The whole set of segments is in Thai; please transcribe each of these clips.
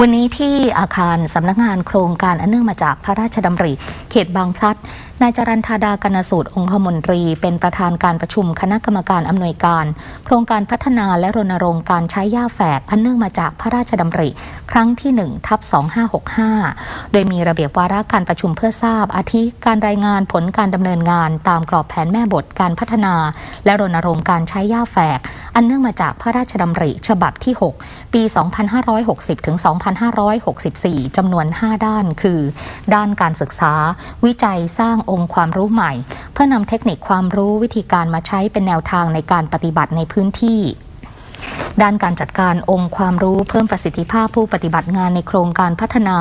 วันนี้ที่อาคารสำนักงานโครงการอันเนื่องมาจากพระราชดำริ เขตบางพลัด นายจรันธาดากนสูตรองคมนตรี เป็นประธานการประชุมคณะกรรมการอำนวยการ โครงการพัฒนาและรณรงค์การใช้หญ้าแฝกอันเนื่องมาจากพระราชดำริ ครั้งที่1ทับ2565 โดยมีระเบียบวาระการประชุมเพื่อทราบ อาทิการรายงานผลการดำเนินงาน ตามกรอบแผนแม่บทการพัฒนา และรณรงค์การใช้หญ้าแฝก อันเนื่องมาจากพระราชดำริฉบับที่ 6 ปี 2560 ถึง 2564 จำนวน 5 ด้าน คือ ด้านการศึกษา วิจัยสร้างองค์ความรู้ใหม่ เพื่อนำเทคนิคความรู้วิธีการมาใช้เป็นแนวทางในการปฏิบัติในพื้นที่ด้านการจัดการองค์ความรู้เพิ่มประสิทธิภาพผู้ปฏิบัติงานในโครงการพัฒนา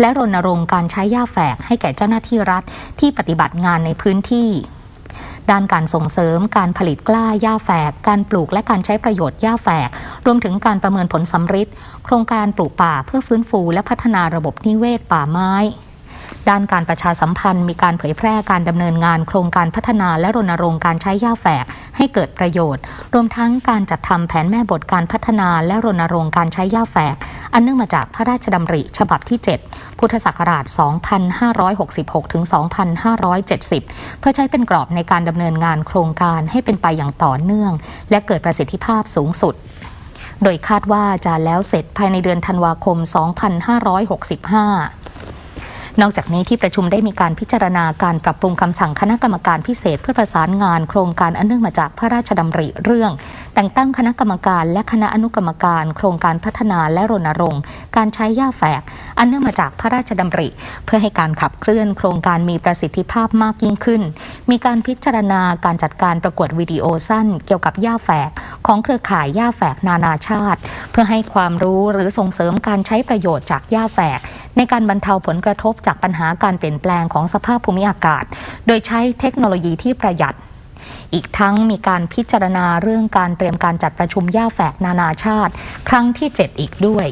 และรณรงค์การใช้หญ้าแฝกให้แก่เจ้าหน้าที่รัฐที่ปฏิบัติงานในพื้นที่ ด้านการส่งเสริมการผลิตกล้าหญ้าแฝก การปลูกและการใช้ประโยชน์หญ้าแฝก รวมถึงการประเมินผลสำฤทธิ์โครงการปลูกป่าเพื่อฟื้นฟูและพัฒนาระบบนิเวศป่าไม้ด้านการประชาสัมพันธ์มีการเผยแพร่การดำเนินงานโครงการพัฒนาและรณรงค์การใช้หญ้าแฝกให้เกิดประโยชน์ รวมทั้งการจัดทำแผนแม่บทการพัฒนาและรณรงค์การใช้หญ้าแฝก อันเนื่องมาจากพระราชดำริ ฉบับที่ 7 พุทธศักราช 2566 ถึง 2570 เพื่อใช้เป็นกรอบในการดำเนินงานโครงการให้เป็นไปอย่างต่อเนื่อง และเกิดประสิทธิภาพสูงสุดโดยคาดว่าจะแล้วเสร็จภายในเดือนธันวาคม 2565 นอกจากนี้ที่ประชุมได้มีการพิจารณาการปรับปรุงคำสั่งคณะกรรมการพิเศษเพื่อประสานงานโครงการอันเนื่องมาจากพระราชดำริเรื่อง แต่งตั้งคณะกรรมการและคณะอนุกรรมการ โครงการพัฒนาและรณรงค์ การใช้หญ้าแฝก อันเนื่องมาจากพระราชดำริ เพื่อให้การขับเคลื่อนโครงการมีประสิทธิภาพมากยิ่งขึ้น มีการพิจารณาการจัดการประกวดวิดีโอสั้น เกี่ยวกับหญ้าแฝก ของเครือข่ายหญ้าแฝกนานาชาติ เพื่อให้ความรู้หรือส่งเสริมการใช้ประโยชน์จากหญ้าแฝก ในการบรรเทาผลกระทบจากปัญหาการเปลี่ยนแปลงของสภาพภูมิอากาศ โดยใช้เทคโนโลยีที่ประหยัดอีกทั้งมีการพิจารณาเรื่องการเตรียมการจัดประชุมหญ้าแฝกนานาชาติ ครั้งที่ 7 อีกด้วย